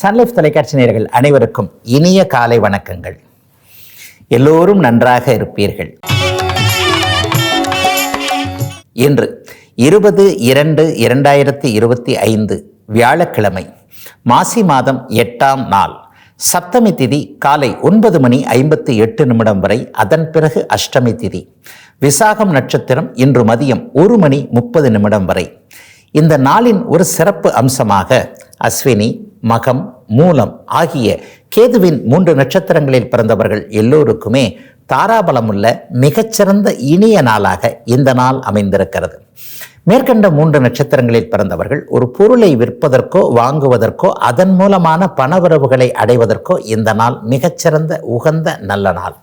Sun Life தொலைக்காட்சி நேர்கள் அனைவருக்கும் இனிய காலை வணக்கங்கள். எல்லோரும் நன்றாக இருப்பீர்கள். இன்று இருபது இரண்டு இரண்டாயிரத்தி இருபத்தி ஐந்து வியாழக்கிழமை மாசி மாதம் எட்டாம் நாள் சப்தமி திதி காலை ஒன்பது மணி ஐம்பத்தி எட்டு நிமிடம் வரை அதன் பிறகு அஷ்டமி திதி. விசாகம் நட்சத்திரம் இன்று மதியம் ஒரு மணி முப்பது நிமிடம் வரை. இந்த நாளின் ஒரு சிறப்பு அம்சமாக அஸ்வினி மகம் மூலம் ஆகிய கேதுவின் மூன்று நட்சத்திரங்களில் பிறந்தவர்கள் எல்லோருக்குமே தாராபலமுள்ள மிகச்சிறந்த இனிய நாளாக இந்த நாள் அமைந்திருக்கிறது. மேற்கண்ட மூன்று நட்சத்திரங்களில் பிறந்தவர்கள் ஒரு பொருளை விற்பதற்கோ வாங்குவதற்கோ அதன் மூலமான பணவரவுகளை அடைவதற்கோ இந்த நாள் மிகச்சிறந்த உகந்த நல்ல நாள்.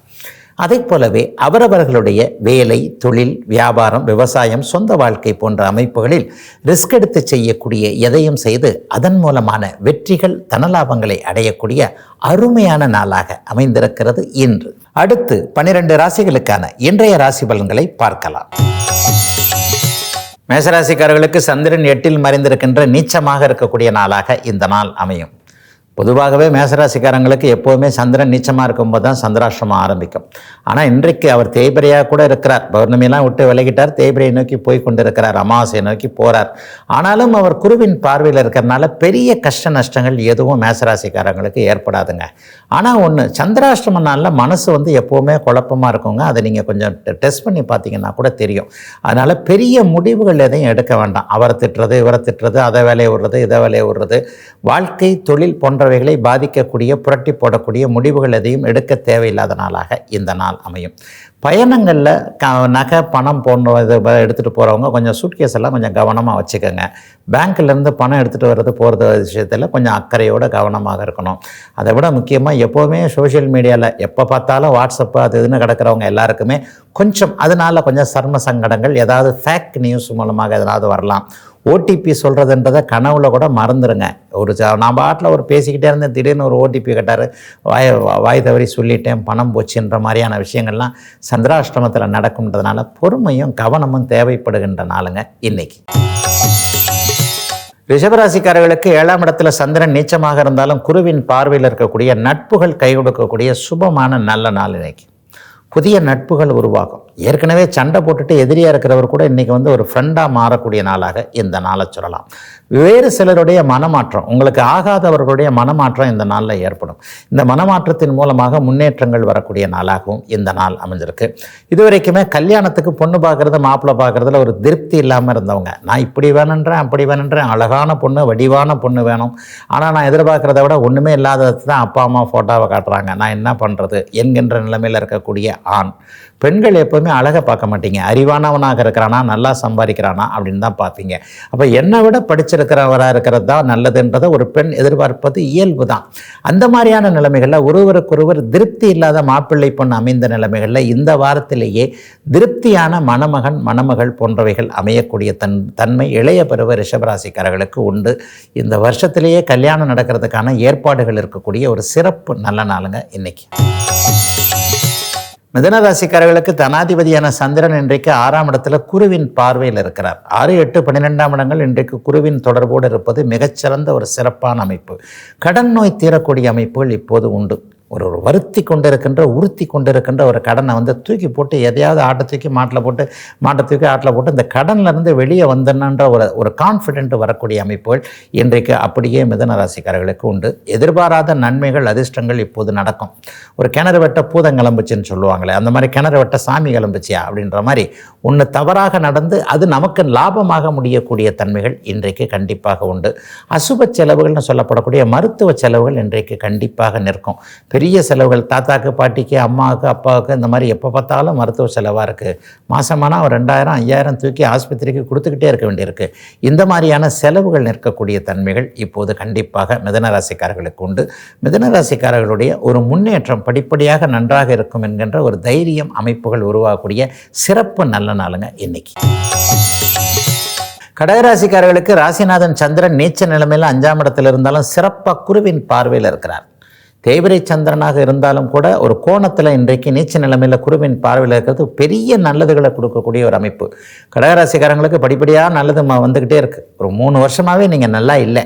அதை போலவே அவரவர்களுடைய வேலை தொழில் வியாபாரம் விவசாயம் சொந்த வாழ்க்கை போன்ற அமைப்புகளில் ரிஸ்க் எடுத்து செய்யக்கூடிய எதையும் செய்து அதன் மூலமான வெற்றிகள் தனலாபங்களை அடையக்கூடிய அருமையான நாளாக அமைந்திருக்கிறது இன்று. அடுத்து பனிரெண்டு ராசிகளுக்கான இன்றைய ராசி பலன்களை பார்க்கலாம். மேசராசிக்காரர்களுக்கு சந்திரன் எட்டில் மறைந்திருக்கின்ற நீச்சமாக இருக்கக்கூடிய நாளாக இந்த நாள் அமையும். பொதுவாகவே மேசராசிக்காரங்களுக்கு எப்போவுமே சந்திரன் நீச்சமாக இருக்கும்போது தான் சந்திராஷ்டிரமம் ஆரம்பிக்கும். ஆனால் இன்றைக்கு அவர் தேய்பிரையாக கூட இருக்கிறார். பௌர்ணமியெல்லாம் விட்டு விலகிட்டார். தேய்பிரையை நோக்கி போய் கொண்டிருக்கிறார். அமாவாசையை நோக்கி போகிறார் ஆனாலும் அவர் குருவின் பார்வையில் இருக்கிறனால பெரிய கஷ்ட நஷ்டங்கள் எதுவும் மேசராசிக்காரங்களுக்கு ஏற்படாதுங்க. ஆனால் ஒன்று சந்திராஷ்டிரம நாளில் மனசு வந்து எப்போவுமே குழப்பமாக இருக்குங்க. அதை நீங்கள் கொஞ்சம் டெஸ்ட் பண்ணி பார்த்தீங்கன்னா கூட தெரியும். அதனால் பெரிய முடிவுகள் எதையும் எடுக்க வேண்டாம். அவரை திட்டுறது இவரை திட்டுறது அதை வேலையை விடுறது இதை வேலையை விடுறது. வாழ்க்கை தொழில் போன்ற போன்றவைகளை பாதிக்கக்கூடிய புரட்டி போடக்கூடிய முடிவுகள் எதையும் எடுக்க தேவையில்லாத நாளாக இந்த நாள் அமையும். பயணங்களில் க நகை பணம் போன்ற இது எடுத்துகிட்டு போகிறவங்க கொஞ்சம் சூட்கேஸ் எல்லாம் கொஞ்சம் கவனமாக வச்சுக்கோங்க. பேங்க்லேருந்து பணம் எடுத்துகிட்டு வர்றது போகிறது விஷயத்தில் கொஞ்சம் அக்கறையோடு கவனமாக இருக்கணும். அதை விட முக்கியமாக எப்போவுமே சோஷியல் மீடியாவில் எப்போ பார்த்தாலும் வாட்ஸ்அப்பு அது இதுன்னு கிடக்கிறவங்க எல்லாருக்குமே கொஞ்சம் அதனால் கொஞ்சம் சர்ம சங்கடங்கள் ஏதாவது ஃபேக் நியூஸ் மூலமாக எதனாவது வரலாம். ஓடிபி சொல்கிறதுன்றதை கனவுல கூட மறந்துடுங்க ஒரு ச- நான் பாட்டில் ஒரு பேசிக்கிட்டே இருந்தேன் திடீர்னு ஒரு ஓடிபி கேட்டார் வாய் வாய் தவறி சொல்லிட்டேன் பணம் போச்சுன்ற மாதிரியான விஷயங்கள்லாம் சந்திராஷ்டமத்தில் நடக்கும்ன்றதுனால பொறுமையும் கவனமும் தேவைப்படுகின்ற நாளுங்க இன்னைக்கு. ரிஷபராசிக்காரர்களுக்கு ஏழாம் இடத்துல சந்திரன் நீச்சமாக இருந்தாலும் குருவின் பார்வையில் இருக்கக்கூடிய நட்புகள் கை கொடுக்கக்கூடிய சுபமான நல்ல நாள் இன்னைக்கு. புதிய நட்புகள் உருவாகும். ஏற்கனவே சண்டை போட்டுட்டு எதிரியாக இருக்கிறவர் கூட இன்றைக்கி வந்து ஒரு ஃப்ரெண்டாக மாறக்கூடிய நாளாக இந்த நாளை சொல்லலாம். வேறு சிலருடைய மனமாற்றம் உங்களுக்கு ஆகாதவர்களுடைய மனமாற்றம் இந்த நாளில் ஏற்படும். இந்த மனமாற்றத்தின் மூலமாக முன்னேற்றங்கள் வரக்கூடிய நாளாகவும் இந்த நாள் அமைஞ்சிருக்கு. இதுவரைக்குமே கல்யாணத்துக்கு பொண்ணு பார்க்குறது மாப்பிள்ளை பார்க்குறதுல ஒரு திருப்தி இல்லாமல் இருந்தவங்க. நான் இப்படி வேணுன்றேன் அப்படி வேணுன்றேன் அழகான பொண்ணு வடிவான பொண்ணு வேணும். ஆனால் நான் எதிர்பார்க்குறத விட ஒன்றுமே இல்லாதது தான் அப்பா அம்மா ஃபோட்டோவை காட்டுறாங்க. நான் என்ன பண்ணுறது என்கின்ற நிலைமையில் இருக்கக்கூடிய ஆண். பெண்கள் எப்போவுமே அழகை பார்க்க மாட்டீங்க. அறிவானவனாக இருக்கிறானா நல்லா சம்பாதிக்கிறானா அப்படின்னு தான் பார்ப்பீங்க. அப்போ என்னை விட படிச்சிருக்கிறவராக இருக்கிறது தான் நல்லதுன்றதை ஒரு பெண் எதிர்பார்ப்பது இயல்பு தான். அந்த மாதிரியான நிலைமைகளில் ஒருவருக்கொருவர் திருப்தி இல்லாத மாப்பிள்ளை பொண்ணு அமைந்த நிலைமைகளில் இந்த வாரத்திலேயே திருப்தியான மணமகன் மணமகள் போன்றவைகள் அமையக்கூடிய தன் தன்மை இளைய பருவ ரிஷபராசிக்காரர்களுக்கு உண்டு. இந்த வருஷத்திலேயே கல்யாணம் நடக்கிறதுக்கான ஏற்பாடுகள் இருக்கக்கூடிய ஒரு சிறப்பு நல்ல நாளுங்க இன்னைக்கு. மிதனராசிக்காரர்களுக்கு தனாதிபதியான சந்திரன் இன்றைக்கு ஆறாம் இடத்துல குருவின் பார்வையில் இருக்கிறார். ஆறு எட்டு பன்னிரெண்டாம் இடங்கள் இன்றைக்கு குருவின் தொடர்போடு இருப்பது மிகச்சிறந்த ஒரு சிறப்பான அமைப்பு. கடன் நோய் தீரக்கூடிய அமைப்புகள் இப்போது உண்டு. ஒரு ஒரு வருத்தி கொண்டிருக்கின்ற உறுத்தி கொண்டிருக்கின்ற ஒரு கடனை வந்து தூக்கி போட்டு எதையாவது ஆட்டை தூக்கி மாட்டில் போட்டு மாட்டை தூக்கி ஆட்டில் போட்டு இந்த கடன்லேருந்து வெளியே வந்தனன்ற ஒரு ஒரு கான்ஃபிடென்ட் வரக்கூடிய அமைப்புகள் இன்றைக்கு அப்படியே மிதன ராசிக்காரர்களுக்கு உண்டு. எதிர்பாராத நன்மைகள் அதிர்ஷ்டங்கள் இப்போது நடக்கும். ஒரு கிணறு வெட்ட பூதம் கிளம்புச்சுன்னு சொல்லுவாங்களே அந்த மாதிரி கிணறு வெட்ட சாமி கிளம்புச்சியா அப்படின்ற மாதிரி ஒன்று தவறாக நடந்து அது நமக்கு லாபமாக முடியக்கூடிய தன்மைகள் இன்றைக்கு கண்டிப்பாக உண்டு. அசுப செலவுகள்னு சொல்லப்படக்கூடிய மருத்துவ செலவுகள் இன்றைக்கு கண்டிப்பாக நிற்கும். பெரிய செலவுகள் தாத்தாக்கு பாட்டிக்கு அம்மாவுக்கு அப்பாவுக்கு இந்த மாதிரி எப்போ பார்த்தாலும் மருத்துவ செலவாக இருக்குது மாதமானா ஒரு ரெண்டாயிரம் ஐயாயிரம் தூக்கி ஆஸ்பத்திரிக்கு கொடுத்துக்கிட்டே இருக்க வேண்டியிருக்கு. இந்த மாதிரியான செலவுகள் நிற்கக்கூடிய தன்மைகள் இப்போது கண்டிப்பாக மிதன ராசிக்காரர்களுக்கு உண்டு. மிதன ராசிக்காரர்களுடைய ஒரு முன்னேற்றம் படிப்படியாக நன்றாக இருக்கும் என்கின்ற ஒரு தைரியம் அமைப்புகள் உருவாகக்கூடிய சிறப்பு நல்ல நாளுங்க இன்னைக்கு. கடகராசிக்காரர்களுக்கு ராசிநாதன் சந்திரன் நீச்ச நிலைமையில் அஞ்சாம் இடத்தில் இருந்தாலும் சிறப்பாக குருவின் பார்வையில் இருக்கிறார். தேய்பிரை சந்திரனாக இருந்தாலும் கூட ஒரு கோணத்தில் இன்றைக்கு நீச்ச நிலைமையில் குருவின் பார்வையில் இருக்கிறது பெரிய நல்லதுகளை கொடுக்கக்கூடிய ஒரு அமைப்பு. கடகராசிக்காரங்களுக்கு படிப்படியாக நல்லது வந்துக்கிட்டே இருக்குது ஒரு மூணு வருஷமாகவே நீங்கள் நல்லா இல்லை.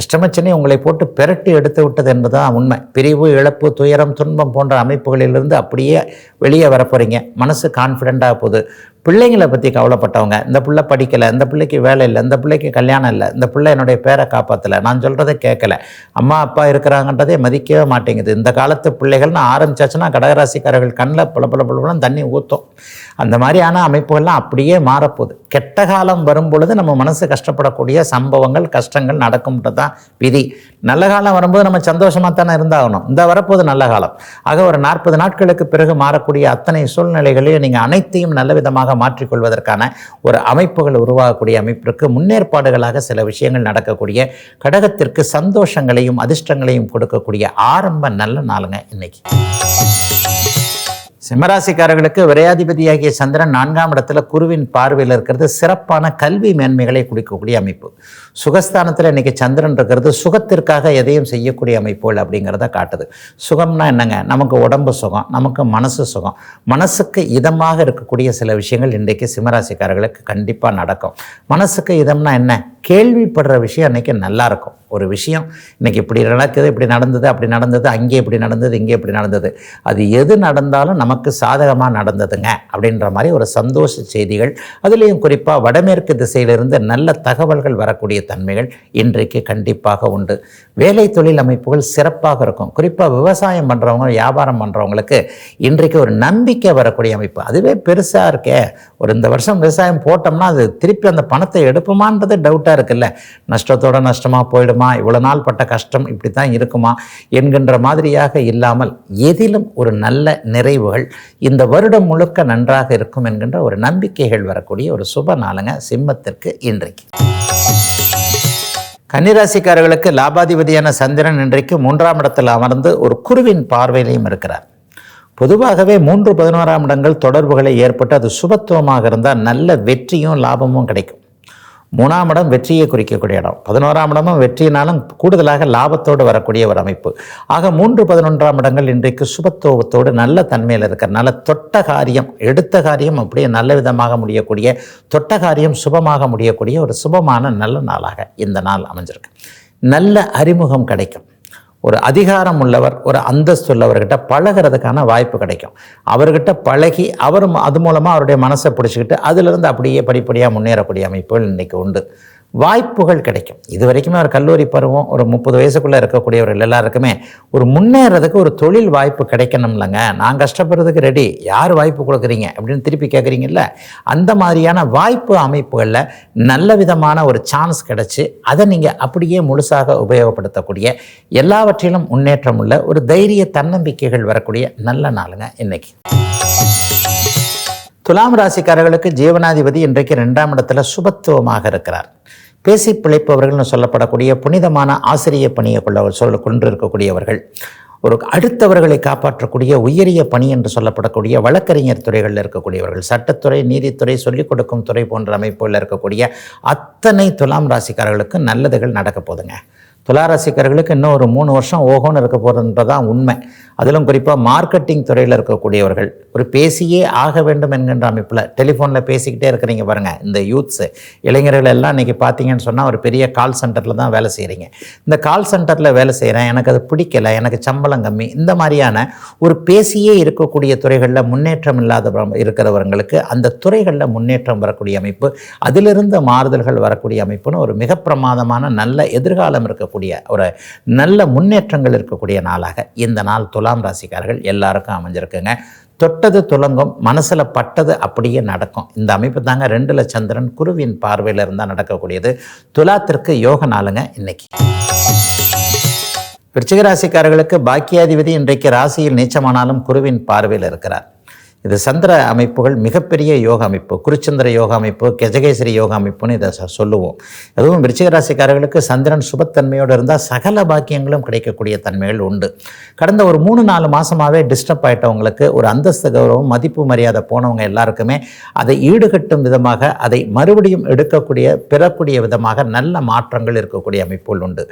அஷ்டமச்சனை உங்களை போட்டு பெரட்டி எடுத்து விட்டது என்பதுதான் உண்மை. பிரிவு இழப்பு துயரம் துன்பம் போன்ற அமைப்புகளிலிருந்து அப்படியே வெளியே வரப்போகிறீங்க மனசு கான்ஃபிடெண்ட்டாக போகுது. பிள்ளைங்களை பற்றி கவலைப்பட்டவங்க இந்த பிள்ளை படிக்கலை இந்த பிள்ளைக்கு வேலை இல்லை இந்த பிள்ளைக்கு கல்யாணம் இல்லை இந்த பிள்ளை என்னுடைய பேரை காப்பாற்றலை நான் சொல்கிறத கேட்கல அம்மா அப்பா இருக்கிறாங்கன்றதே மதிக்கவே மாட்டேங்குது. இந்த காலத்து பிள்ளைகள்னு ஆரம்பிச்சாச்சுன்னா கடகராசிக்காரர்கள் கண்ணில் பல பல பலன்னு தண்ணி ஊற்றும் அந்த மாதிரியான அமைப்புகள்லாம் அப்படியே மாறப்போகுது. கெட்ட காலம் வரும் பொழுது நம்ம மனசு கஷ்டப்படக்கூடிய சம்பவங்கள் கஷ்டங்கள் நடக்கும்ன்றது தான் விதி. நல்ல காலம் வரும்போது நம்ம சந்தோஷமாக தானே இருந்தாகணும். இந்த வரப்போது நல்ல காலம். ஆக ஒரு நாற்பது நாட்களுக்கு பிறகு மாறக்கூடிய அத்தனை சூழ்நிலைகளையும் நீங்கள் அனைத்தையும் நல்ல விதமாக மாற்றிக்கொள்வதற்கான ஒரு அமைப்புகள் உருவாகக்கூடிய அமைப்பிற்கு முன்னேற்பாடுகளாக சில விஷயங்கள் நடக்கக்கூடிய கடகத்திற்கு சந்தோஷங்களையும் அதிர்ஷ்டங்களையும் கொடுக்கக்கூடிய ஆரம்ப நல்ல நாளுங்க இன்னைக்கு. சிம்மராசிக்காரர்களுக்கு விரையாதிபதியாகிய சந்திரன் நான்காம் இடத்துல குருவின் பார்வையில் இருக்கிறது சிறப்பான கல்வி மேன்மைகளை குடிக்கக்கூடிய அமைப்பு. சுகஸ்தானத்தில் இன்றைக்கி சந்திரன் இருக்கிறது சுகத்திற்காக எதையும் செய்யக்கூடிய அமைப்புகள் அப்படிங்கிறத காட்டுது. சுகம்னா என்னங்க? நமக்கு உடம்பு சுகம் நமக்கு மனசு சுகம். மனசுக்கு இதமாக இருக்கக்கூடிய சில விஷயங்கள் இன்றைக்கு சிம்மராசிக்காரர்களுக்கு கண்டிப்பாக நடக்கும். மனசுக்கு இதம்னா என்ன? கேள்விப்படுற விஷயம் அன்றைக்கி நல்லா இருக்கும் ஒரு விஷயம் இன்றைக்கி இப்படி நடக்குது இப்படி நடந்தது அப்படி நடந்தது அங்கே இப்படி நடந்தது இங்கே இப்படி நடந்தது. அது எது நடந்தாலும் நமக்கு சாதகமாக நடந்ததுங்க அப்படின்ற மாதிரி ஒரு சந்தோஷ செய்திகள். அதுலேயும் குறிப்பாக வடமேற்கு திசையிலிருந்து நல்ல தகவல்கள் வரக்கூடிய தன்மைகள் இன்றைக்கு கண்டிப்பாக உண்டு. வேலை தொழில் அமைப்புகள் சிறப்பாக இருக்கும். குறிப்பாக விவசாயம் பண்ணுறவங்க வியாபாரம் பண்ணுறவங்களுக்கு இன்றைக்கு ஒரு நம்பிக்கை வரக்கூடிய அமைப்பு. அதுவே பெருசாக இருக்கே. ஒரு இந்த வருஷம் விவசாயம் போட்டோம்னா அது திருப்பி அந்த பணத்தை எடுப்போமான்றது டவுட்டாக இருக்குல்ல? நஷ்டத்தோட நஷ்டமாக போயிடுமா? இவ்வளோ நாள் பட்ட கஷ்டம் இப்படி தான் இருக்குமா? என்கின்ற மாதிரியாக இல்லாமல் எதிலும் ஒரு நல்ல நிறைவுகள் இந்த வருடம் முழுக்க நன்றாக இருக்கும் என்கின்ற ஒரு நம்பிக்கைகள் வரக்கூடிய ஒரு சுப நாளுங்க சிம்மத்திற்கு இன்றைக்கு. கன்னிராசிக்காரர்களுக்கு லாபாதிபதியான சந்திரன் இன்றைக்கு மூன்றாம் இடத்தில் அமர்ந்து ஒரு குருவின் பார்வையிலையும் இருக்கிறார். பொதுவாகவே மூன்று பதினோராம் இடங்கள் தொடர்புகளை ஏற்பட்டு அது சுபத்துவமாக இருந்தால் நல்ல வெற்றியும் லாபமும் கிடைக்கும். மூணாம் இடம் வெற்றியை குறிக்கக்கூடிய இடம். பதினோராம் இடமும் வெற்றியினாலும் கூடுதலாக லாபத்தோடு வரக்கூடிய ஒரு அமைப்பு. ஆக மூன்று பதினொன்றாம் இடங்கள் இன்றைக்கு சுபத்துவத்தோடு நல்ல தன்மையில் இருக்கிறனால தொட்ட காரியம் எடுத்த காரியம் அப்படியே நல்ல விதமாக முடியக்கூடிய தொட்ட காரியம் சுபமாக முடியக்கூடிய ஒரு சுபமான நல்ல நாளாக இந்த நாள் அமைஞ்சிருக்கு. நல்ல அறிமுகம் கிடைக்கும். ஒரு அதிகாரம் உள்ளவர் ஒரு அந்தஸ்து உள்ளவர்கிட்ட பழகிறதுக்கான வாய்ப்பு கிடைக்கும். அவர்கிட்ட பழகி அவர் அது மூலமாக அவருடைய மனசை பிடிச்சிக்கிட்டு அதிலிருந்து அப்படியே படிப்படியாக முன்னேறக்கூடிய அமைப்புகள் இன்றைக்கி உண்டு. வாய்ப்புகள் கிடைக்கும். இது வரைக்குமே ஒரு கல்லூரி பருவம் ஒரு முப்பது வயசுக்குள்ளே இருக்கக்கூடியவர்கள் எல்லாருக்குமே ஒரு முன்னேறதுக்கு ஒரு தொழில் வாய்ப்பு கிடைக்கணும்லங்க. நான் கஷ்டப்படுறதுக்கு ரெடி யார் வாய்ப்பு கொடுக்குறீங்க? அப்படின்னு திருப்பி கேட்குறீங்கல்ல அந்த மாதிரியான வாய்ப்பு அமைப்புகளில் நல்ல விதமான ஒரு சான்ஸ் கிடச்சி அதை நீங்கள் அப்படியே முழுசாக உபயோகப்படுத்தக்கூடிய எல்லாவற்றிலும் முன்னேற்றம் உள்ள ஒரு தைரிய தன்னம்பிக்கைகள் வரக்கூடிய நல்ல நாளுங்க இன்னைக்கு. துலாம் ராசிக்காரர்களுக்கு ஜீவனாதிபதி இன்றைக்கு ரெண்டாம் இடத்துல சுபத்துவமாக இருக்கிறார். பேசி பிழைப்பவர்கள்னு சொல்லப்படக்கூடிய புனிதமான ஆசிரிய பணியை கொள்ள சொல்ல கொண்டிருக்கக்கூடியவர்கள். ஒரு அடுத்தவர்களை காப்பாற்றக்கூடிய உயரிய பணி என்று சொல்லப்படக்கூடிய வழக்கறிஞர் துறைகளில் இருக்கக்கூடியவர்கள் சட்டத்துறை நீதித்துறை சொல்லிக் கொடுக்கும் துறை போன்ற அமைப்புகளில் இருக்கக்கூடிய அத்தனை துலாம் ராசிக்காரர்களுக்கு நல்லதுகள் நடக்க போதுங்க துளாராசிக்காரர்களுக்கு இன்னும் ஒரு மூணு வருஷம் ஓகோன்னு இருக்க போகிறதுன்றதான் உண்மை. அதிலும் குறிப்பாக மார்க்கெட்டிங் துறையில் இருக்கக்கூடியவர்கள் ஒரு பேசியே ஆக வேண்டும் என்கின்ற அமைப்பில் டெலிஃபோனில் பேசிக்கிட்டே இருக்கிறீங்க பாருங்கள் இந்த யூத்ஸு இளைஞர்கள் எல்லாம் இன்றைக்கி பார்த்தீங்கன்னு சொன்னால் ஒரு பெரிய கால் சென்டரில் தான் வேலை செய்கிறீங்க இந்த கால் சென்டரில் வேலை செய்கிறேன் எனக்கு அது பிடிக்கலை எனக்கு சம்பளம் கம்மி இந்த மாதிரியான ஒரு பேசியே இருக்கக்கூடிய துறைகளில் முன்னேற்றம் இல்லாத இருக்கிறவர்களுக்கு அந்த துறைகளில் முன்னேற்றம் வரக்கூடிய அமைப்பு அதிலிருந்து மாறுதல்கள் வரக்கூடிய அமைப்புன்னு ஒரு மிக பிரமாதமான நல்ல எதிர்காலம் இருக்கக்கூடிய ஒரு நல்ல முன்னேற்றங்கள் இருக்கக்கூடிய நாளாக இந்த நாள் துலாம் ராசிக்காரர்கள் எல்லாருக்கும் அமைஞ்சிருக்குங்க. தொட்டது துலங்கும் மனசில் பட்டது அப்படியே நடக்கும். இந்த அமைப்பு தாங்க ரெண்டுல சந்திரன் குருவின் பார்வையில் இருந்தால் நடக்கக்கூடியது. துலாத்திற்கு யோக நாளுங்க இன்னைக்கு. விருச்சிக ராசிக்காரர்களுக்கு பாக்கியாதிபதி இன்றைக்கு ராசியில் நீச்சமானாலும் குருவின் பார்வையில் இருக்கிறார். இது சந்திர அமைப்புகள் மிகப்பெரிய யோக அமைப்பு. குருச்சந்திர யோக அமைப்பு கெஜகேசரி யோக அமைப்புன்னு இதை சொல்லுவோம். அதுவும் ராசிக்காரர்களுக்கு சந்திரன் சுபத்தன்மையோடு இருந்தால் சகல பாக்கியங்களும் கிடைக்கக்கூடிய தன்மைகள் உண்டு. கடந்த ஒரு மூணு நாலு மாதமாகவே டிஸ்டர்ப் ஆகிட்டவங்களுக்கு ஒரு அந்தஸ்து கௌரவம் மதிப்பு மரியாதை போனவங்க எல்லாருக்குமே அதை ஈடுகட்டும் விதமாக அதை மறுபடியும் எடுக்கக்கூடிய பெறக்கூடிய விதமாக நல்ல மாற்றங்கள் இருக்கக்கூடிய அமைப்புகள் உண்டு.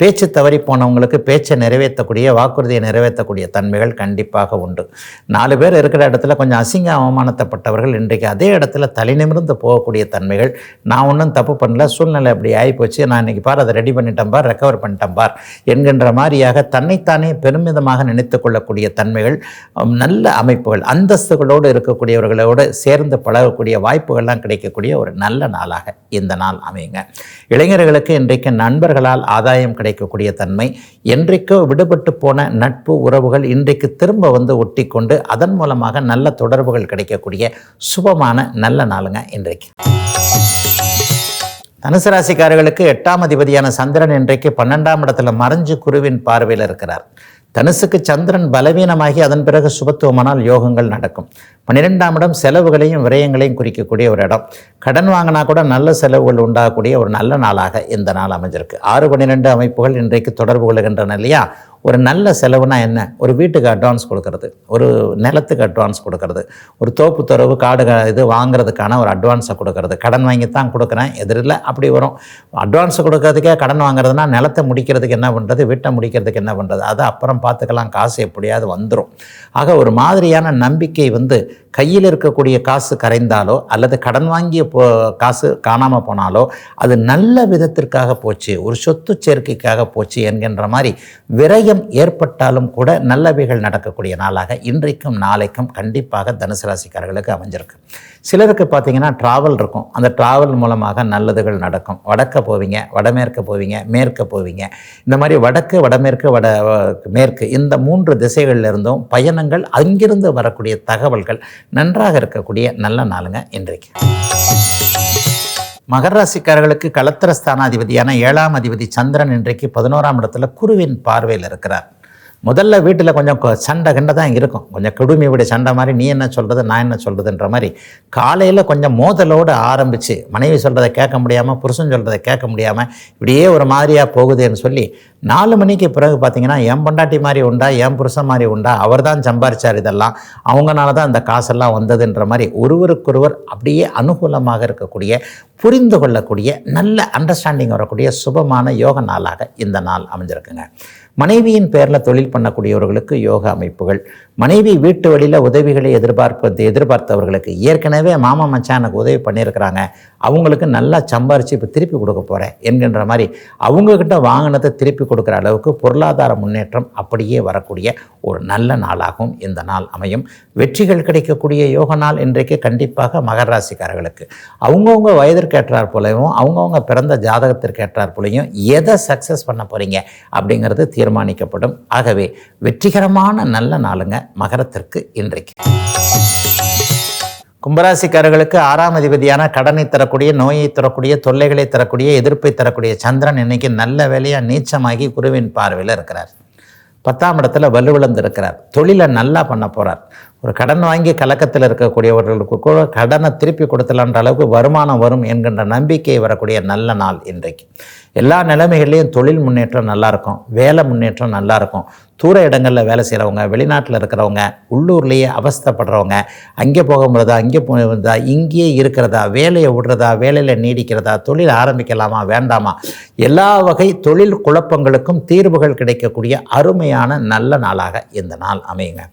பேச்சு தவறி போனவங்களுக்கு பேச்சை நிறைவேற்றக்கூடிய வாக்குறுதியை நிறைவேற்றக்கூடிய தன்மைகள் கண்டிப்பாக உண்டு. நாலு பேர் இருக்கிற இடத்துல கொஞ்சம் அசிங்க அவமானத்தப்பட்டவர்கள் இன்றைக்கு அதே இடத்துல தலைநிமிர்ந்து போகக்கூடிய தன்மைகள். நான் ஒன்றும் தப்பு பண்ணல சூழ்நிலை அப்படி ஆகிப்போச்சு நான் இன்றைக்கி பார் அதை ரெடி பண்ணிட்டேன் பார் ரெக்கவர் பண்ணிட்டேன் பார் என்கின்ற மாதிரியாக தன்னைத்தானே பெருமிதமாக நினைத்து கொள்ளக்கூடிய தன்மைகள் நல்ல அமைப்புகள் அந்தஸ்துகளோடு இருக்கக்கூடியவர்களோடு சேர்ந்து பழகக்கூடிய வாய்ப்புகள்லாம் கிடைக்கக்கூடிய ஒரு நல்ல நாளாக இந்த நாள் அமையுங்க. இளைஞர்களுக்கு இன்றைக்கு நண்பர்களால் ஆதாயம் கிடைக்கக்கூடிய தன்மை. என்றைக்கோ விடுபட்டு போன நட்பு உறவுகள் இன்றைக்கு திரும்ப வந்து ஒட்டி கொண்டு அதன் மூலமாக நல்ல தொடர்புகள் கிடைக்கக்கூடிய சுபமான நல்ல நாளுங்க இன்றைக்கு. தனுசு ராசிக்காரர்களுக்கு எட்டாம் அதிபதியான சந்திரன் இன்றைக்கு பன்னெண்டாம் இடத்துல மறைஞ்சு குருவின் பார்வையில் இருக்கிறார். தனுசுக்கு சந்திரன் பலவீனமாகி அதன் பிறகு சுபத்துவமானால் யோகங்கள் நடக்கும். பன்னிரெண்டாம் இடம் செலவுகளையும் விரயங்களையும் குறிக்கக்கூடிய ஒரு இடம். கடன் வாங்கினா கூட நல்ல செலவுகள் உண்டாகக்கூடிய ஒரு நல்ல நாளாக இந்த நாள் அமைஞ்சிருக்கு. ஆறு பன்னிரெண்டு அமைப்புகள் இன்றைக்கு தொடர்பு கொள்கின்றன இல்லையா? ஒரு நல்ல செலவுனா என்ன? ஒரு வீட்டுக்கு அட்வான்ஸ் கொடுக்கறது. ஒரு நிலத்துக்கு அட்வான்ஸ் கொடுக்கறது. ஒரு தோப்பு துறவு காடு இது வாங்குறதுக்கான ஒரு அட்வான்ஸை கொடுக்கறது. கடன் வாங்கி தான் கொடுக்குறேன் எதிரில் அப்படி வரும். அட்வான்ஸ் கொடுக்கறதுக்கே கடன் வாங்குறதுனா நிலத்தை முடிக்கிறதுக்கு என்ன பண்ணுறது வீட்டை முடிக்கிறதுக்கு என்ன பண்ணுறது அதை அப்புறம் பார்த்துக்கலாம். காசு எப்படியாவது வந்துடும் ஆக ஒரு மாதிரியான நம்பிக்கை வந்து கையில் இருக்கக்கூடிய காசு கரைந்தாலோ அல்லது கடன் வாங்கிய போ காசு காணாமல் போனாலோ அது நல்ல விதத்திற்காக போச்சு. ஒரு சொத்து சேர்க்கைக்காக போச்சு என்கின்ற மாதிரி விரயம் ஏற்பட்டாலும் கூட நல்லவைகள் நடக்கக்கூடிய நாளாக இன்றைக்கும் நாளைக்கும் கண்டிப்பாக தனுசு ராசிக்காரர்களுக்கு அமைஞ்சிருக்கு. சிலருக்கு பார்த்தீங்கன்னா ட்ராவல் இருக்கும். அந்த ட்ராவல் மூலமாக நல்லதுகள் நடக்கும். வடக்க போவீங்க வடமேற்க போவீங்க மேற்க போவீங்க. இந்த மாதிரி வடக்கு வடமேற்கு வட மேற்கு இந்த மூன்று திசைகளில் இருந்தும் பயணங்கள் அங்கிருந்து வரக்கூடிய தகவல்கள் நன்றாக இருக்கக்கூடிய நல்ல நாளுங்க இன்றைக்கு. மகர ராசிக்காரர்களுக்கு களத்திர ஸ்தானாதிபதியான ஏழாம் அதிபதி சந்திரன் இன்றைக்கு பதினோராம் இடத்துல குருவின் பார்வையில் இருக்கிறார். முதல்ல வீட்டில் கொஞ்சம் சண்டை கண்டை தான் இருக்கும். கொஞ்சம் குடுமி விட சண்டை மாதிரி நீ என்ன சொல்கிறது நான் என்ன சொல்கிறதுன்ற மாதிரி. காலையில் கொஞ்சம் மோதலோடு ஆரம்பித்து மனைவி சொல்கிறத கேட்க முடியாமல் புருஷன் சொல்கிறத கேட்க முடியாமல் இப்படியே ஒரு மாதிரியாக போகுதுன்னு சொல்லி நாலு மணிக்கு பிறகு பார்த்தீங்கன்னா என் பொண்டாட்டி மாதிரி உண்டா என் புருஷன் மாதிரி உண்டா அவர் தான் சம்பாரித்தார் இதெல்லாம். அவங்களால தான் இந்த காசெல்லாம் வந்ததுன்ற மாதிரி ஒருவருக்கொருவர் அப்படியே அனுகூலமாக இருக்கக்கூடிய புரிந்து கொள்ளக்கூடிய நல்ல அண்டர்ஸ்டாண்டிங் வரக்கூடிய சுபமான யோக நாளாக இந்த நாள் அமைஞ்சிருக்குங்க. மனைவியின் பேரில் தொழில் பண்ணக்கூடியவர்களுக்கு யோகா அமைப்புகள். மனைவி வீட்டு வழியில் உதவிகளை எதிர்பார்ப்பது எதிர்பார்த்தவர்களுக்கு ஏற்கனவே மாமா மச்சானுக்கு உதவி பண்ணியிருக்கிறாங்க. அவங்களுக்கு நல்லா சம்பாரித்து இப்போ திருப்பி கொடுக்க போகிறேன் என்கின்ற மாதிரி அவங்கக்கிட்ட வாங்கினதை திருப்பி கொடுக்குற அளவுக்கு பொருளாதார முன்னேற்றம் அப்படியே வரக்கூடிய ஒரு நல்ல நாளாகவும் இந்த நாள் அமையும். வெற்றிகள் கிடைக்கக்கூடிய யோக நாள் இன்றைக்கு கண்டிப்பாக மகர ராசிக்காரர்களுக்கு. அவங்கவுங்க வயதிற்கு ஏற்றாற் போலவும் அவங்கவுங்க பிறந்த ஜாதகத்திற்கேற்றார் போலையும் எதை சக்ஸஸ் பண்ண போகிறீங்க அப்படிங்கிறது தீர்மானிக்கப்படும். ஆகவே வெற்றிகரமான நல்ல நாளுங்க மகரத்திற்கு இன்றைக்கு. கும்பராசிக்காரர்களுக்கு ஆறாம் அதிபதியான கடனை தரக்கூடிய நோயை தரக்கூடிய தொல்லைகளை தரக்கூடிய எதிர்ப்பை தரக்கூடிய சந்திரன் இன்னைக்கு நல்ல வேலையாக நீச்சமாகி குருவின் பார்வையில் இருக்கிறார். பத்தாம் இடத்துல வலுவிழந்திருக்கிறார். தொழிலை நல்லா பண்ண போகிறார் ஒரு கடன் வாங்கி கலக்கத்தில் இருக்கக்கூடியவர்களுக்கு கூட கடனை திருப்பி கொடுத்தலான்ற அளவுக்கு வருமானம் வரும் என்கின்ற நம்பிக்கை வரக்கூடிய நல்ல நாள் இன்றைக்கு. எல்லா நிலைமைகள்லேயும் தொழில் முன்னேற்றம் நல்லாயிருக்கும் வேலை முன்னேற்றம் நல்லாயிருக்கும் தூர இடங்களில் வேலை செய்கிறவங்க வெளிநாட்டில் இருக்கிறவங்க உள்ளூர்லேயே அவஸ்தைப்படுறவங்க அங்கே போக முடியாதா அங்கே போகிறதா இங்கேயே இருக்கிறதா வேலையை விடுறதா வேலையில் நீடிக்கிறதா தொழில் ஆரம்பிக்கலாமா வேண்டாமா? எல்லா வகை தொழில் குழப்பங்களுக்கும் தீர்வுகள் கிடைக்கக்கூடிய அருமையான நல்ல நாளாக இந்த நாள் அமையுங்க.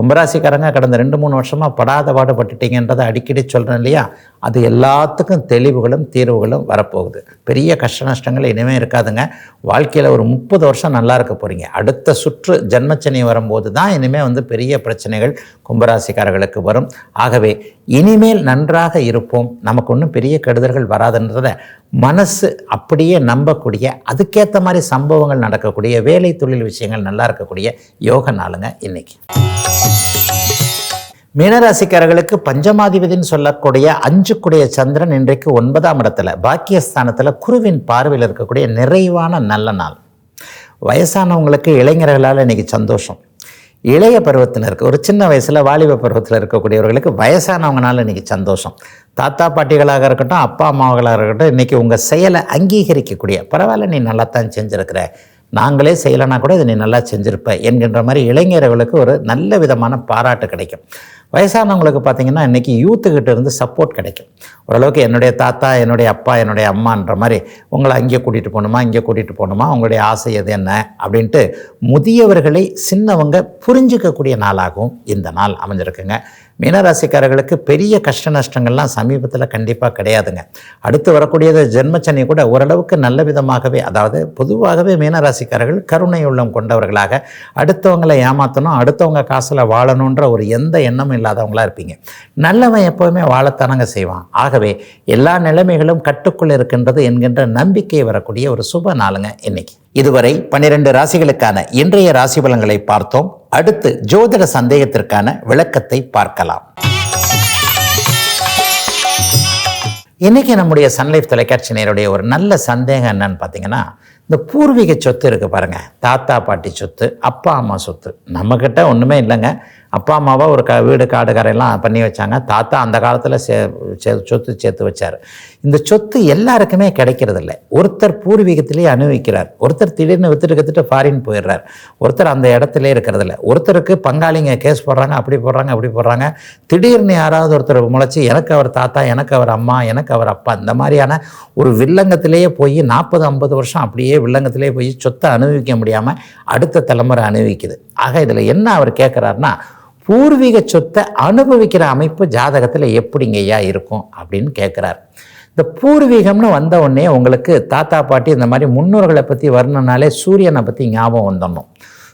கும்பராசிக்காரங்க கடந்த ரெண்டு மூணு வருஷமாக படாத பாடுபட்டுட்டீங்கன்றதை அடிக்கடி சொல்கிறேன் இல்லையா? அது எல்லாத்துக்கும் தெளிவுகளும் தீர்வுகளும் வரப்போகுது. பெரிய கஷ்ட நஷ்டங்கள் இனிமேல் இருக்காதுங்க. வாழ்க்கையில் ஒரு முப்பது வருஷம் நல்லா இருக்க போகிறீங்க அடுத்த சுற்று ஜென்மச்சனி வரும்போது தான் இனிமேல் வந்து பெரிய பிரச்சனைகள் கும்பராசிக்காரர்களுக்கு வரும். ஆகவே இனிமேல் நன்றாக இருப்போம். நமக்கு ஒன்றும் பெரிய கெடுதல்கள் வராதுன்றதை மனசு அப்படியே நம்பக்கூடிய அதுக்கேற்ற மாதிரி சம்பவங்கள் நடக்கக்கூடிய வேலை தொழில் விஷயங்கள் நல்லா இருக்கக்கூடிய யோக நாளுங்க இன்னைக்கு. மீனராசிக்காரர்களுக்கு பஞ்சமாதிபதின்னு சொல்லக்கூடிய அஞ்சுக்குடைய சந்திரன் இன்றைக்கு ஒன்பதாம் இடத்துல பாக்கியஸ்தானத்தில் குருவின் பார்வையில் இருக்கக்கூடிய நிறைவான நல்ல நாள். வயசானவங்களுக்கு இளைஞர்களால் இன்னைக்கு சந்தோஷம். இளைய பருவத்தினருக்கு ஒரு சின்ன வயசில் வாலிப பருவத்தில் இருக்கக்கூடியவர்களுக்கு வயசானவங்கனால இன்னைக்கு சந்தோஷம். தாத்தா பாட்டிகளாக இருக்கட்டும் அப்பா அம்மாவர்களாக இருக்கட்டும் இன்றைக்கி உங்கள் செயலை அங்கீகரிக்கக்கூடிய பரவாயில்ல நீ நல்லா தான் செஞ்சுருக்கிற. நாங்களே செய்யலைன்னா கூட இதை நீ நல்லா செஞ்சுருப்ப என்கின்ற மாதிரி இளைஞர்களுக்கு ஒரு நல்ல விதமான பாராட்டு கிடைக்கும். வயசானவங்களுக்கு பார்த்தீங்கன்னா இன்றைக்கி யூத்துக்கிட்ட இருந்து சப்போர்ட் கிடைக்கும். ஓரளவுக்கு என்னுடைய தாத்தா என்னுடைய அப்பா என்னுடைய அம்மான்ற மாதிரி உங்களை அங்கே கூட்டிகிட்டு போகணுமா இங்கே கூட்டிகிட்டு போகணுமா உங்களுடைய ஆசை எது என்ன அப்படின்ட்டு முதியவர்களை சின்னவங்க புரிஞ்சிக்கக்கூடிய நாளாகவும் இந்த நாள் அமைஞ்சிருக்குங்க. மீனராசிக்காரர்களுக்கு பெரிய கஷ்ட நஷ்டங்கள்லாம் சமீபத்தில் கண்டிப்பாக கிடையாதுங்க. அடுத்து வரக்கூடியது ஜென்மச்சனி கூட ஓரளவுக்கு நல்ல விதமாகவே அதாவது பொதுவாகவே மீனராசிக்காரர்கள் கருணை உள்ளம் கொண்டவர்களாக அடுத்தவங்களை ஏமாற்றணும் அடுத்தவங்க காசில் வாழணுன்ற ஒரு எந்த எண்ணமும் இல்லாதவங்களாக இருப்பீங்க. நல்லவன் எப்போவுமே வாழத்தானங்க செய்வான். ஆகவே எல்லா நிலைமைகளும் கட்டுக்குள் இருக்கின்றது என்கின்ற நம்பிக்கை வரக்கூடிய ஒரு சுப நாளுங்க இன்னைக்கு. இதுவரை பன்னிரண்டு ராசிகளுக்கான இன்றைய ராசி பலன்களை பார்த்தோம். அடுத்து ஜோதிட சந்தேகத்திற்கான விளக்கத்தை பார்க்கலாம். இன்றைக்கி நம்முடைய சன்லைஃப் தொலைக்காட்சி நேருடைய ஒரு நல்ல சந்தேகம் என்னன்னு பார்த்தீங்கன்னா இந்த பூர்வீக சொத்து இருக்குது பாருங்கள் தாத்தா பாட்டி சொத்து அப்பா அம்மா சொத்து. நம்மக்கிட்ட ஒன்றுமே இல்லைங்க. அப்பா அம்மாவை ஒரு க வீடு காடு கரையெல்லாம் பண்ணி வச்சாங்க. தாத்தா அந்த காலத்தில் சே சே சொத்து சேர்த்து வச்சார். இந்த சொத்து எல்லாருக்குமே கிடைக்கிறதில்ல. ஒருத்தர் பூர்வீகத்திலேயே அனுபவிக்கிறார். ஒருத்தர் திடீர்னு வித்துட்டு கத்துட்டு ஃபாரின் போயிடுறார். ஒருத்தர் அந்த இடத்துல இருக்கிறதில்ல. ஒருத்தருக்கு பங்காளிங்க கேஸ் போடுறாங்க அப்படி போடுறாங்க அப்படி போடுறாங்க. திடீர்னு யாராவது ஒருத்தர் முளைச்சி எனக்கு அவர் தாத்தா எனக்கு அவர் அம்மா எனக்கு அவர் அப்பா இந்த மாதிரியான ஒரு வில்லங்கத்திலேயே போய் நாற்பது ஐம்பது வருஷம் அப்படியே வில்லங்கத்திலேயே போய் சொத்தை அனுபவிக்க முடியாமல் அடுத்த தலைமுறை அனுபவிக்குது. ஆக இதில் என்ன அவர் கேட்குறாருன்னா பூர்வீக சொத்தை அனுபவிக்கிற அமைப்பு ஜாதகத்தில் எப்படிங்கய்யா இருக்கும் அப்படின்னு கேட்குறார் இந்த பூர்வீகம்னு வந்த உடனே உங்களுக்கு தாத்தா பாட்டி இந்த மாதிரி முன்னோர்களை பற்றி வரணுனாலே சூரியனை பற்றி ஞாபகம் வந்துடணும்.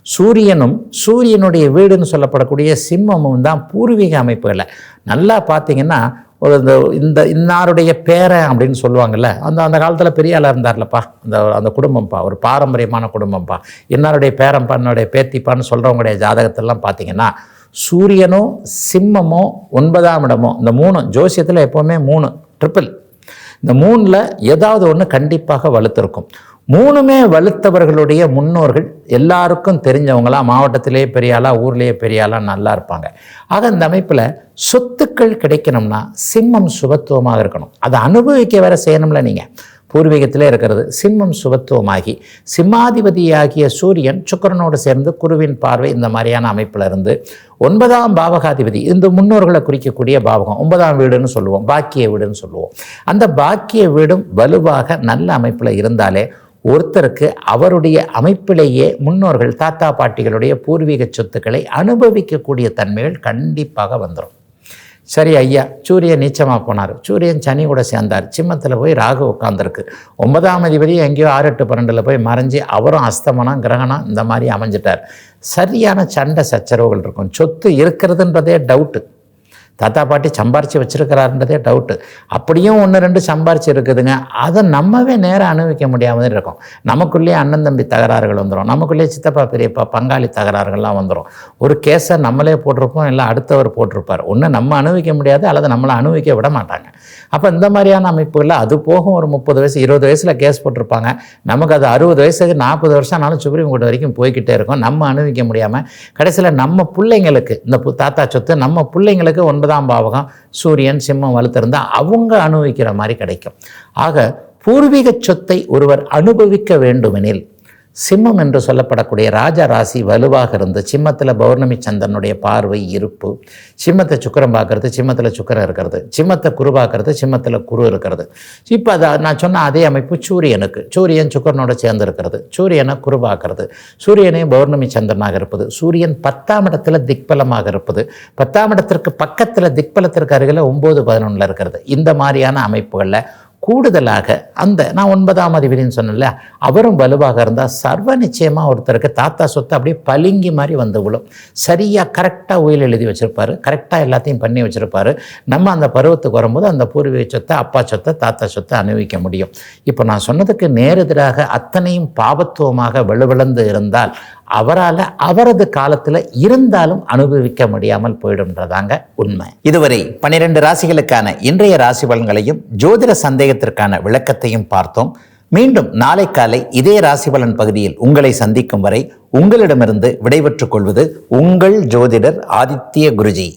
சூரியனும் சூரியனுடைய வீடுன்னு சொல்லப்படக்கூடிய சிம்மமும் தான் பூர்வீக அமைப்புகளை நல்லா பார்த்தீங்கன்னா ஒரு இந்த இந்த இன்னாருடைய பேரன் அப்படின்னு சொல்லுவாங்கல்ல அந்த அந்த காலத்தில் பெரிய ஆளாக இருந்தார்லப்பா அந்த அந்த குடும்பம்ப்பா ஒரு பாரம்பரியமான குடும்பம்ப்பா இன்னாருடைய பேரன்ப்பா என்னுடைய பேத்திப்பான்னு சொல்கிறவங்களுடைய ஜாதகத்தெல்லாம் பார்த்தீங்கன்னா சூரியனோ சிம்மமோ ஒன்பதாம் இடமோ இந்த மூணு ஜோசியத்தில் எப்போவுமே மூணு ட்ரிப்பிள் இந்த மூணில் ஏதாவது ஒன்று கண்டிப்பாக வலுத்திருக்கும். மூணுமே வலுத்தவர்களுடைய முன்னோர்கள் எல்லாருக்கும் தெரிஞ்சவங்களா மாவட்டத்திலேயே பெரியாளா ஊர்லேயே பெரியாளா நல்லா இருப்பாங்க. ஆக இந்த அமைப்பில் சொத்துக்கள் கிடைக்கணும்னா சிம்மம் சுபத்துவமாக இருக்கணும். அதை அனுபவிக்க வேற செய்யணும்ல நீங்கள் பூர்வீகத்தில் இருக்கிறது. சிம்மம் சுபத்துவமாகி சிம்மாதிபதியாகிய சூரியன் சுக்கரனோடு சேர்ந்து குருவின் பார்வை இந்த மாதிரியான அமைப்பில் இருந்து ஒன்பதாம் பாவகாதிபதி இந்த முன்னோர்களை குறிக்கக்கூடிய பாவகம் ஒன்பதாம் வீடுன்னு சொல்லுவோம் பாக்கிய வீடுன்னு சொல்லுவோம். அந்த பாக்கிய வீடும் வலுவாக நல்ல அமைப்பில் இருந்தாலே ஒருத்தருக்கு அவருடைய அமைப்பிலேயே முன்னோர்கள் தாத்தா பாட்டிகளுடைய பூர்வீக சொத்துக்களை அனுபவிக்கக்கூடிய தன்மைகள் கண்டிப்பாக வந்துடும் சரி ஐயா. சூரியன் நீச்சமாக போனார். சூரியன் சனி கூட சேர்ந்தார். சிம்மத்தில் போய் ராகு உட்காந்துருக்கு ஒன்பதாம் அதிபதி எங்கேயோ ஆறு எட்டு பன்னெண்டில் போய் மறைஞ்சு அவரும் அஸ்தமனம் கிரகணம் இந்த மாதிரி அமைஞ்சிட்டார். சரியான சண்டை சச்சரவுகள் இருக்கும். சொத்து இருக்கிறதுன்றதே டவுட்டு தாத்தா பாட்டி சம்பாரித்து வச்சுருக்கிறாருன்றதே டவுட்டு அப்படியும் ஒன்று ரெண்டு சம்பாரிச்சு இருக்குதுங்க. அதை நம்மவே நேராக அனுபவிக்க முடியாமல் இருக்கும். நமக்குள்ளேயே அண்ணன் தம்பி தகராறுகள் வந்துடும் நமக்குள்ளேயே சித்தப்பா பெரியப்பா பங்காளி தகராறுகள்லாம் வந்துடும் ஒரு கேஸை நம்மளே போட்டிருப்போம் இல்லை அடுத்தவர் போட்டிருப்பார். ஒன்று நம்ம அனுபவிக்க முடியாது அல்லது நம்மளை அனுபவிக்க விட மாட்டாங்க. அப்போ இந்த மாதிரியான அமைப்புகளில் அது போகும் ஒரு முப்பது வயசு இருபது வயசில் கேஸ் போட்டிருப்பாங்க. நமக்கு அது அறுபது வயசுக்கு நாற்பது வருஷம் ஆனாலும் சுப்ரீம் கோர்ட் வரைக்கும் போய்கிட்டே இருக்கும். நம்ம அனுபவிக்க முடியாமல் கடைசியில் நம்ம பிள்ளைங்களுக்கு இந்த பு- தாத்தா சொத்து நம்ம பிள்ளைங்களுக்கு ஒன்பதாம் பாவகம் சூரியன் சிம்மம் வலுத்திருந்தால் அவங்க அனுபவிக்கிற மாதிரி கிடைக்கும். ஆக பூர்வீக சொத்தை ஒருவர் அனுபவிக்க வேண்டுமெனில் சிம்மம் என்று சொல்லப்படக்கூடிய ராஜா ராசி வலுவாக இருந்து சிம்மத்தில் பௌர்ணமி சந்திரனுடைய பார்வை இருப்பு. சிம்மத்தை சுக்கரம் பார்க்கறது சிம்மத்தில் சுக்கரம் இருக்கிறது. சிம்மத்தை குரு பார்க்கறது சிம்மத்தில் குரு இருக்கிறது. இப்போ அதை நான் சொன்ன அதே அமைப்பு சூரியனுக்கு. சூரியன் சுக்கரனோட சேர்ந்து இருக்கிறது. சூரியனை குரு பார்க்கறது. சூரியனே பௌர்ணமி சந்திரனாக இருப்பது. சூரியன் பத்தாம் இடத்துல திக்பலமாக இருப்பது. பத்தாம் இடத்திற்கு பக்கத்தில் திக்பலத்திற்கு அருகில் ஒம்பது பதினொன்றில் இருக்கிறது. இந்த மாதிரியான அமைப்புகளில் கூடுதலாக அந்த நான் ஒன்பதாம் அதிபதினு சொன்னேன்ல அவரும் வலுவாக இருந்தால் சர்வ நிச்சயமாக ஒருத்தருக்கு தாத்தா சொத்து அப்படியே பளிங்கி மாதிரி வந்து விழும். சரியாக கரெக்டாக உயில் எழுதி வச்சுருப்பாரு கரெக்டாக எல்லாத்தையும் பண்ணி வச்சுருப்பாரு. நம்ம அந்த பருவத்துக்கு வரும்போது அந்த பூர்வீக சொத்தை அப்பா சொத்தை தாத்தா சொத்தை அனுபவிக்க முடியும். இப்போ நான் சொன்னதுக்கு நேரெதிராக அத்தனையும் பாவத்துவமாக வலுவிழந்து இருந்தால் அவரால் அவரது காலத்தில் இருந்தாலும் அனுபவிக்க முடியாமல் போயிடும்ன்றதாங்க உண்மை. இதுவரை பனிரெண்டு ராசிகளுக்கான இன்றைய ராசி பலன்களையும் ஜோதிட சந்தேகத்திற்கான விளக்கத்தையும் பார்த்தோம். மீண்டும் நாளை காலை இதே ராசி பலன் பகுதியில் உங்களை சந்திக்கும் வரை உங்களிடமிருந்து விடைபெற்றுக் கொள்வது உங்கள் ஜோதிடர் ஆதித்ய குருஜி.